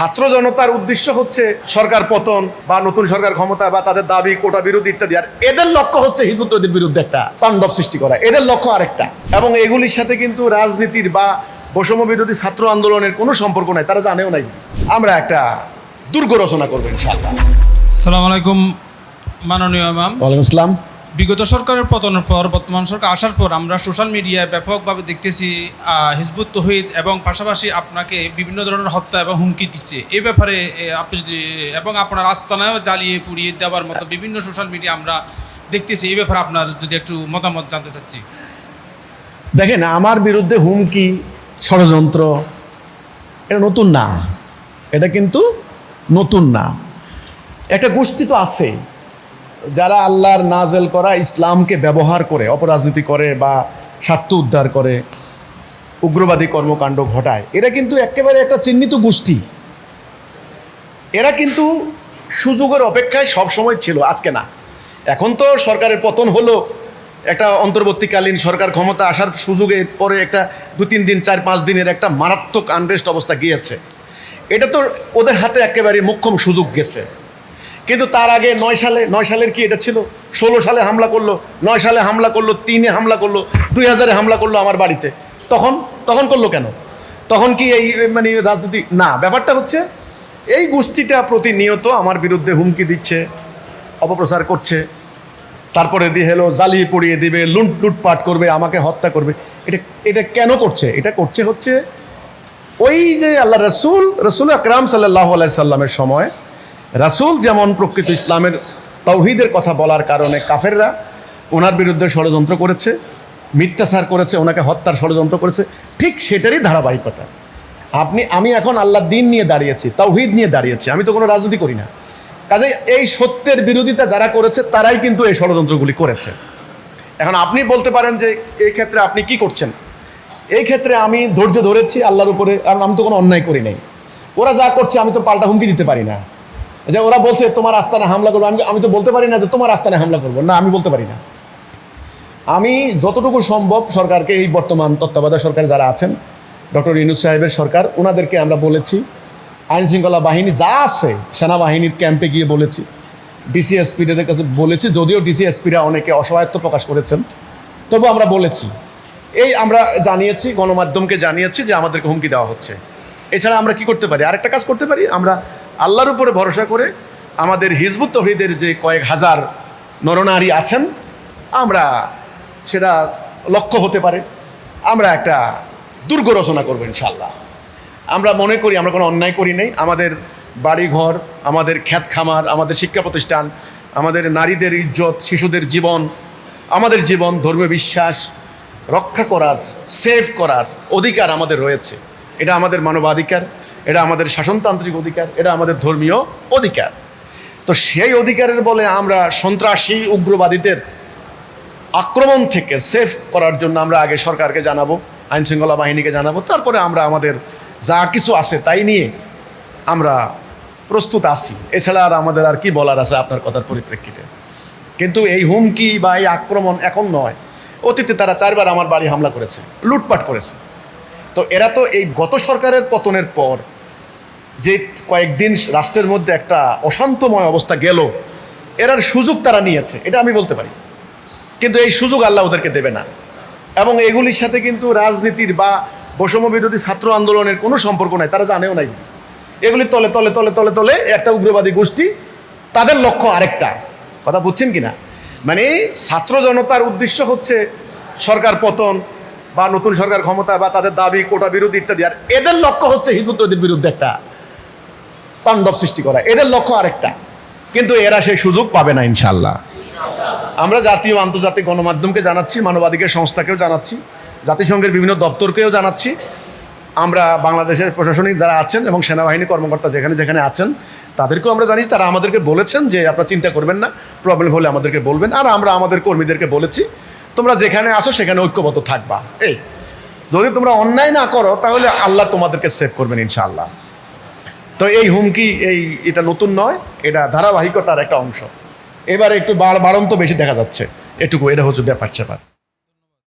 ছাত্র জনতার উদ্দেশ্য হচ্ছে সরকার পতন বা নতুন সরকার ক্ষমতা বা তাদের দাবি কোটা বিরোধী ইত্যাদি। আর এদের লক্ষ্য হচ্ছে হিজবুতের বিরুদ্ধে একটা তাণ্ডব সৃষ্টি করা। এদের লক্ষ্য আরেকটা। এবং এগুলির সাথে কিন্তু রাজনীতির বা বৈষম্য বিরোধী ছাত্র আন্দোলনের কোনো সম্পর্ক নাই তারা জানেও নাই। আমরা একটা দুর্গ রচনা করব ইনশাআল্লাহ। সালাম আলাইকুম মাননীয় ম্যাম ওয়ালাইকুম আসসালাম। বিগত সরকারের পতনের পর, বর্তমান সরকার আসার পর আমরা সোশ্যাল মিডিয়ায় ব্যাপকভাবে দেখতেছি হিজবুত তহিদ এবং পাশাপাশি আপনাকে বিভিন্ন ধরনের হত্যা এবং হুমকি দিচ্ছে। এই ব্যাপারে আপনি যদি, এবং আপনার আস্তানায় জ্বালিয়ে পুড়িয়ে দেওয়ার মতো বিভিন্ন সোশ্যাল মিডিয়া আমরা দেখতেছি। এই ব্যাপারে আপনার যদি একটু মতামত জানতে চাচ্ছি। দেখেন, আমার বিরুদ্ধে হুমকি, ষড়যন্ত্র, এটা নতুন না। এটা কিন্তু নতুন না। একটা গোষ্ঠী তো আছে। যারা আল্লাহর নাজেল করা ইসলামকে ব্যবহার করে, অপরাজনীতি করে বা স্বার্থ উদ্ধার করে, উগ্রবাদী কর্মকাণ্ড ঘটায়, এরা কিন্তু একেবারে একটা চিহ্নিত গোষ্ঠী। এরা কিন্তু সুযোগের অপেক্ষায় সব সময় ছিল, আজকে না। এখন তো সরকারের পতন হলো, একটা অন্তর্বর্তীকালীন সরকার ক্ষমতা আসার সুযোগে পরে একটা দু তিন দিন, চার পাঁচ দিনের একটা মারাত্মক আনরেস্ট অবস্থা গিয়েছে। এটা তো ওদের হাতে একেবারে মোক্ষম সুযোগ গেছে। কিন্তু তার আগে নয় সালে, নয় সালের কি এটা ছিল? ষোলো সালে হামলা করল, নয় সালে হামলা করল, তিনে হামলা করল, দুই হাজারে হামলা করল আমার বাড়িতে। তখন তখন করল কেন? তখন কি এই মানে রাজনীতি? না, ব্যাপারটা হচ্ছে এই গোষ্ঠীটা প্রতিনিয়ত আমার বিরুদ্ধে হুমকি দিচ্ছে, অপপ্রচার করছে। তারপরে দিয়ে হলো, জ্বালিয়ে পড়িয়ে দিবে, লুট লুটপাট করবে, আমাকে হত্যা করবে। এটা এটা কেন করছে? এটা করছে হচ্ছে ওই যে আল্লাহ রসুল রসুল আকরাম সাল্লাহ সাল্লামের সময় রাসূল যেমন প্রকৃত ইসলামের তৌহিদের কথা বলার কারণে কাফেররা ওনার বিরুদ্ধে ষড়যন্ত্র করেছে, মিথ্যাচার করেছে, ওনাকে হত্যার ষড়যন্ত্র করেছে, ঠিক সেটারই ধারাবাহিকতা। আপনি, আমি এখন আল্লাহ দিন নিয়ে দাঁড়িয়েছি, তৌহিদ নিয়ে দাঁড়িয়েছি, আমি তো কোনো রাজনীতি করি না। কাজে এই সত্যের বিরোধিতা যারা করেছে, তারাই কিন্তু এই ষড়যন্ত্রগুলি করেছে। এখন আপনি বলতে পারেন যে, এই ক্ষেত্রে আপনি কি করছেন? এই ক্ষেত্রে আমি ধৈর্য ধরেছি আল্লাহর উপরে, কারণ আমি তো কোনো অন্যায় করি নাই। ওরা যা করছে, আমি তো পাল্টা হুমকি দিতে পারি না। যে ওরা বলছে, তোমার আস্তানে হামলা করব। আমি আমি তো বলতে পারি না যে তোমার আস্তানে হামলা করব। না, আমি বলতে পারি না। আমি যতটুকু সম্ভব সরকারকে, এই বর্তমান তত্ত্বাবধায়ক সরকার যারা আছেন, ডক্টর ইনুস সাহেবের সরকার ওনাদেরকে আমরা বলেছি, আইন শৃঙ্খলা বাহিনী যা আছে, সেনাবাহিনীর ক্যাম্পে গিয়ে বলেছি, ডিসিএসপিদের কাছে বলেছি, যদিও ডিসিএসপিরা অনেকে অসহায়ত্ব প্রকাশ করেছেন, তবু আমরা বলেছি। এই আমরা জানিয়েছি, গণমাধ্যমকে জানিয়েছি যে আমাদেরকে হুমকি দেওয়া হচ্ছে। এছাড়া আমরা কি করতে পারি? আরেকটা কাজ করতে পারি? আমরা আল্লাহর উপরে ভরসা করে আমাদের হিজবুত তহিদের যে কয়েক হাজার নরনারী আছেন, আমরা সেটা লক্ষ্য হতে পারে। আমরা একটা দুর্গ রচনা করব ইনশাল্লাহ আমরা মনে করি, আমরা কোনো অন্যায় করি নাই। আমাদের বাড়িঘর, আমাদের খ্যাত খামার আমাদের শিক্ষা প্রতিষ্ঠান, আমাদের নারীদের ইজ্জত, শিশুদের জীবন, আমাদের জীবন, ধর্মীয় বিশ্বাস, রক্ষা করার, সেভ করার অধিকার আমাদের রয়েছে। এটা আমাদের মানবাধিকার। এটা আমাদের শাসনতান্ত্রিক অধিকার, এটা আমাদের ধর্মীয় অধিকার। তো সেই অধিকারের বলে আমরা সন্ত্রাসী, উগ্রবাদীদের আক্রমণ থেকে সেভ করার জন্য আমরা আগে সরকারকে জানাব, আইন শৃঙ্খলা বাহিনীকে জানাব, তারপরে আমরা আমাদের যা কিছু আছে তাই নিয়ে আমরা প্রস্তুত আছি। এছাড়া আর আমাদের আর কি বলার আছে আপনার কথার পরিপ্রেক্ষিতে। কিন্তু এই হুমকি বা এই আক্রমণ এখন নয়। অতীতে তারা চারবার আমার বাড়ি হামলা করেছে, লুটপাট করেছে। তো এরা তো এই গত সরকারের পতনের পর যে কয়েকদিন রাষ্ট্রের মধ্যে একটা অশান্তময় অবস্থা গেল, এরার সুযোগ তারা নিয়েছে, এটা আমি বলতে পারি। কিন্তু এই সুযোগ আল্লাহ ওদেরকে দেবে না। এবং এগুলির সাথে কিন্তু রাজনীতির বা বৈষম্য বিরোধী ছাত্র আন্দোলনের কোনো সম্পর্ক নাই, তারা জানেও নাই। এগুলি তলে তলে তলে তলে তলে একটা উগ্রবাদী গোষ্ঠী, তাদের লক্ষ্য আরেকটা। কথা বুঝছেন কি না মানে ছাত্র জনতার উদ্দেশ্য হচ্ছে সরকার পতন বা নতুন সরকার ক্ষমতা বা তাদের দাবি, কোটা বিরোধী ইত্যাদি। আর এদের লক্ষ্য হচ্ছে হিজবুতের বিরুদ্ধে একটা তাণ্ডব সৃষ্টি করা। এদের লক্ষ্য আরেকটা। কিন্তু এরা সেই সুযোগ পাবে না ইনশাল্লাহ আমরা জাতীয় আন্তর্জাতিক গণমাধ্যমকে জানাচ্ছি, মানবাধিকার সংস্থাকেও জানাচ্ছি, জাতিসংঘের বিভিন্ন দপ্তরকেও জানাচ্ছি। আমরা বাংলাদেশের প্রশাসনিক যারা আছেন এবং সেনাবাহিনী কর্মকর্তা যেখানে যেখানে আছেন, তাদেরকেও আমরা জানি তারা আমাদেরকে বলেছেন যে আপনারা চিন্তা করবেন না, প্রবলেম হলে আমাদেরকে বলবেন। আর আমরা আমাদের কর্মীদেরকে বলেছি তোমরা যেখানে আসো সেখানে ঐক্যবদ্ধ থাকবা। এই, যদি তোমরা অন্যায় না করো, তাহলে আল্লাহ তোমাদেরকে সেভ করবেন ইনশাআল্লাহ। তো এই হুমকি, এই এটা নতুন নয়, এটা ধারাবাহিকতার একটা অংশ। এবার একটু বাড় বাড়ন্ত বেশি দেখা যাচ্ছে। এটুকু, এটা হচ্ছে ব্যাপার স্যাপার